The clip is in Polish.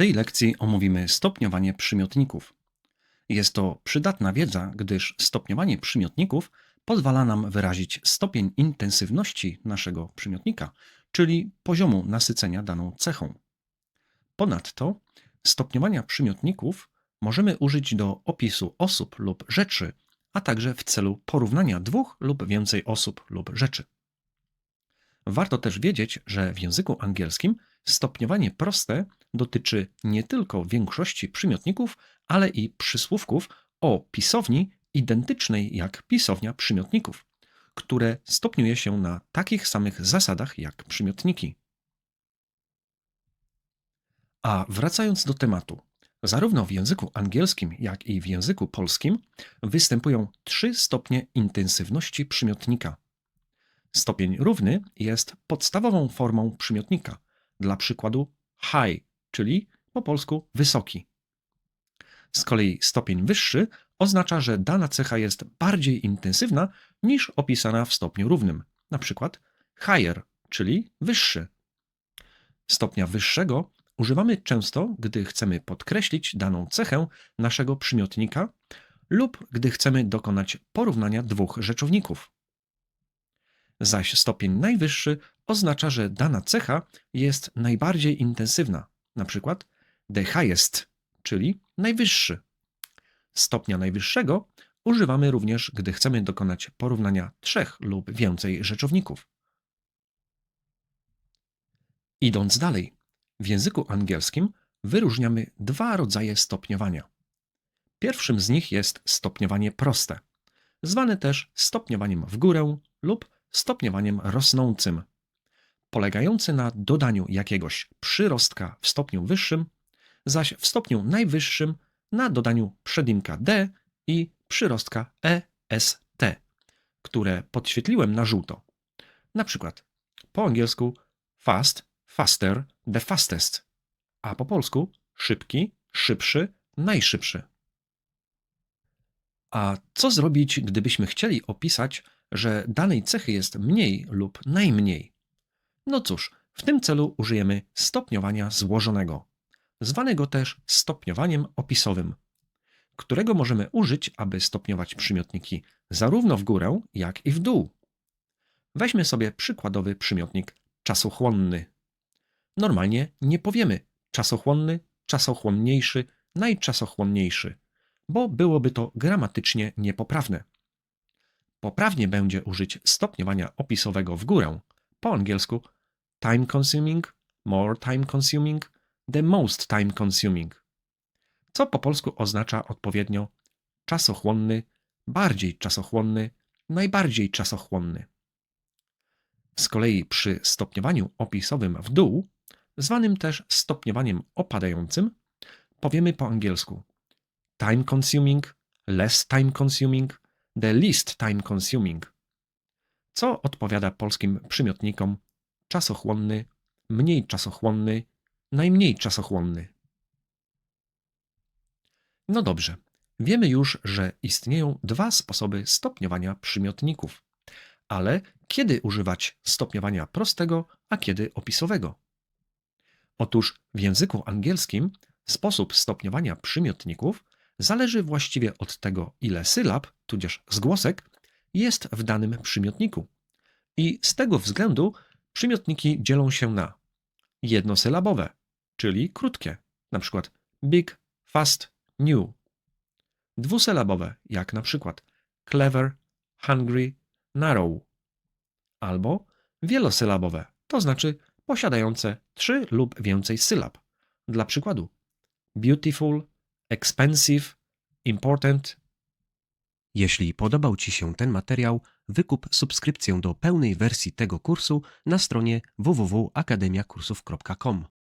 tej lekcji omówimy stopniowanie przymiotników. Jest to przydatna wiedza, gdyż stopniowanie przymiotników pozwala nam wyrazić stopień intensywności naszego przymiotnika, czyli poziomu nasycenia daną cechą. Ponadto stopniowania przymiotników możemy użyć do opisu osób lub rzeczy, a także w celu porównania dwóch lub więcej osób lub rzeczy. Warto też wiedzieć, że w języku angielskim stopniowanie proste dotyczy nie tylko większości przymiotników, ale i przysłówków o pisowni identycznej jak pisownia przymiotników, które stopniuje się na takich samych zasadach jak przymiotniki. A wracając do tematu, zarówno w języku angielskim, jak i w języku polskim występują trzy stopnie intensywności przymiotnika. Stopień równy jest podstawową formą przymiotnika, dla przykładu high, czyli po polsku wysoki. Z kolei stopień wyższy oznacza, że dana cecha jest bardziej intensywna niż opisana w stopniu równym, na przykład higher, czyli wyższy. Stopnia wyższego używamy często, gdy chcemy podkreślić daną cechę naszego przymiotnika lub gdy chcemy dokonać porównania dwóch rzeczowników. Zaś stopień najwyższy oznacza, że dana cecha jest najbardziej intensywna, na przykład the highest, czyli najwyższy. Stopnia najwyższego używamy również, gdy chcemy dokonać porównania trzech lub więcej rzeczowników. Idąc dalej, w języku angielskim wyróżniamy dwa rodzaje stopniowania. Pierwszym z nich jest stopniowanie proste, zwane też stopniowaniem w górę lub stopniowaniem rosnącym, polegający na dodaniu jakiegoś przyrostka w stopniu wyższym, zaś w stopniu najwyższym na dodaniu przedimka d i przyrostka est, które podświetliłem na żółto. Na przykład po angielsku fast, faster, the fastest, a po polsku szybki, szybszy, najszybszy. A co zrobić, gdybyśmy chcieli opisać, że danej cechy jest mniej lub najmniej? No cóż, w tym celu użyjemy stopniowania złożonego, zwanego też stopniowaniem opisowym, którego możemy użyć, aby stopniować przymiotniki zarówno w górę, jak i w dół. Weźmy sobie przykładowy przymiotnik czasochłonny. Normalnie nie powiemy czasochłonny, czasochłonniejszy, najczasochłonniejszy, bo byłoby to gramatycznie niepoprawne. Poprawnie będzie użyć stopniowania opisowego w górę, po angielsku time consuming, more time consuming, the most time consuming, co po polsku oznacza odpowiednio czasochłonny, bardziej czasochłonny, najbardziej czasochłonny. Z kolei przy stopniowaniu opisowym w dół, zwanym też stopniowaniem opadającym, powiemy po angielsku time consuming, less time consuming, the least time consuming, co odpowiada polskim przymiotnikom czasochłonny, mniej czasochłonny, najmniej czasochłonny. No dobrze, wiemy już, że istnieją dwa sposoby stopniowania przymiotników. Ale kiedy używać stopniowania prostego, a kiedy opisowego? Otóż w języku angielskim sposób stopniowania przymiotników zależy właściwie od tego, ile sylab, tudzież zgłosek, jest w danym przymiotniku. I z tego względu przymiotniki dzielą się na jednosylabowe, czyli krótkie, przykład big, fast, new. Dwusylabowe, jak przykład clever, hungry, narrow. Albo wielosylabowe, to znaczy posiadające trzy lub więcej sylab. Dla przykładu beautiful, expensive, important. Jeśli podobał Ci się ten materiał, wykup subskrypcję do pełnej wersji tego kursu na stronie www.akademiakursów.com.